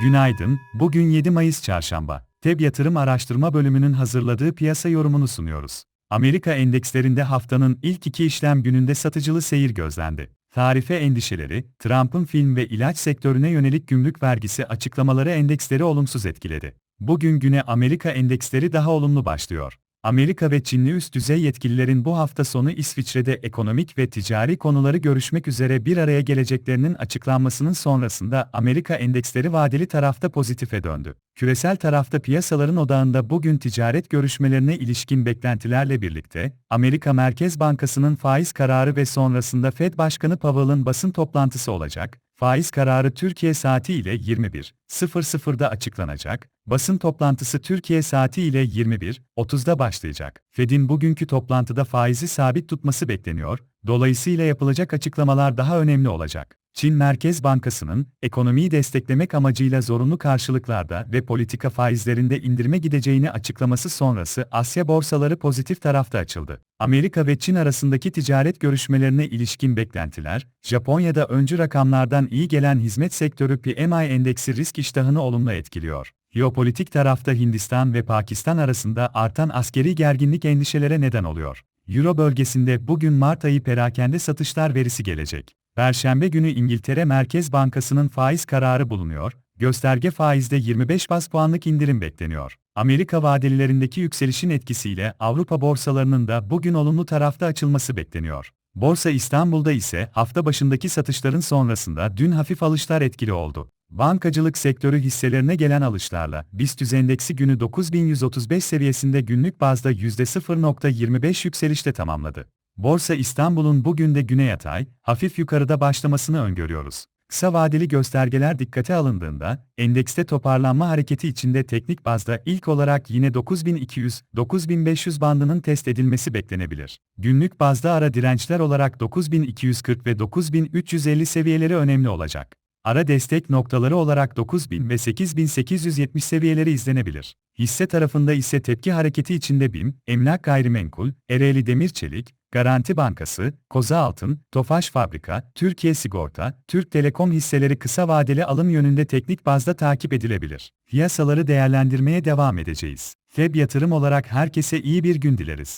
Günaydın, bugün 7 Mayıs Çarşamba. TEB Yatırım Araştırma Bölümünün hazırladığı piyasa yorumunu sunuyoruz. Amerika endekslerinde haftanın ilk iki işlem gününde satıcılı seyir gözlendi. Tarife endişeleri, Trump'ın film ve ilaç sektörüne yönelik gümrük vergisi açıklamaları endeksleri olumsuz etkiledi. Bugün güne Amerika endeksleri daha olumlu başlıyor. Amerika ve Çinli üst düzey yetkililerin bu hafta sonu İsviçre'de ekonomik ve ticari konuları görüşmek üzere bir araya geleceklerinin açıklanmasının sonrasında Amerika endeksleri vadeli tarafta pozitife döndü. Küresel tarafta piyasaların odağında bugün ticaret görüşmelerine ilişkin beklentilerle birlikte, Amerika Merkez Bankası'nın faiz kararı ve sonrasında Fed Başkanı Powell'ın basın toplantısı olacak, Faiz kararı Türkiye saati ile 21.00'da açıklanacak. Basın toplantısı Türkiye saati ile 21.30'da başlayacak. Fed'in bugünkü toplantıda faizi sabit tutması bekleniyor. Dolayısıyla yapılacak açıklamalar daha önemli olacak. Çin Merkez Bankası'nın ekonomiyi desteklemek amacıyla zorunlu karşılıklarda ve politika faizlerinde indirme gideceğini açıklaması sonrası Asya borsaları pozitif tarafta açıldı. Amerika ve Çin arasındaki ticaret görüşmelerine ilişkin beklentiler, Japonya'da öncü rakamlardan iyi gelen hizmet sektörü PMI endeksi risk iştahını olumlu etkiliyor. Jeopolitik tarafta Hindistan ve Pakistan arasında artan askeri gerginlik endişelere neden oluyor. Euro bölgesinde bugün Mart ayı perakende satışlar verisi gelecek. Perşembe günü İngiltere Merkez Bankası'nın faiz kararı bulunuyor, gösterge faizde 25 bas puanlık indirim bekleniyor. Amerika vadelilerindeki yükselişin etkisiyle Avrupa borsalarının da bugün olumlu tarafta açılması bekleniyor. Borsa İstanbul'da ise hafta başındaki satışların sonrasında dün hafif alışlar etkili oldu. Bankacılık sektörü hisselerine gelen alışlarla BIST endeksi günü 9135 seviyesinde günlük bazda %0.25 yükselişte tamamladı. Borsa İstanbul'un bugün de güne yatay, hafif yukarıda başlamasını öngörüyoruz. Kısa vadeli göstergeler dikkate alındığında, endekste toparlanma hareketi içinde teknik bazda ilk olarak yine 9200-9500 bandının test edilmesi beklenebilir. Günlük bazda ara dirençler olarak 9240 ve 9350 seviyeleri önemli olacak. Ara destek noktaları olarak 9000 ve 8870 seviyeleri izlenebilir. Hisse tarafında ise tepki hareketi içinde BİM, Emlak Gayrimenkul, Ereğli Demir Çelik, Garanti Bankası, Koza Altın, Tofaş Fabrika, Türkiye Sigorta, Türk Telekom hisseleri kısa vadeli alım yönünde teknik bazda takip edilebilir. Piyasaları değerlendirmeye devam edeceğiz. FEB yatırım olarak herkese iyi bir gün dileriz.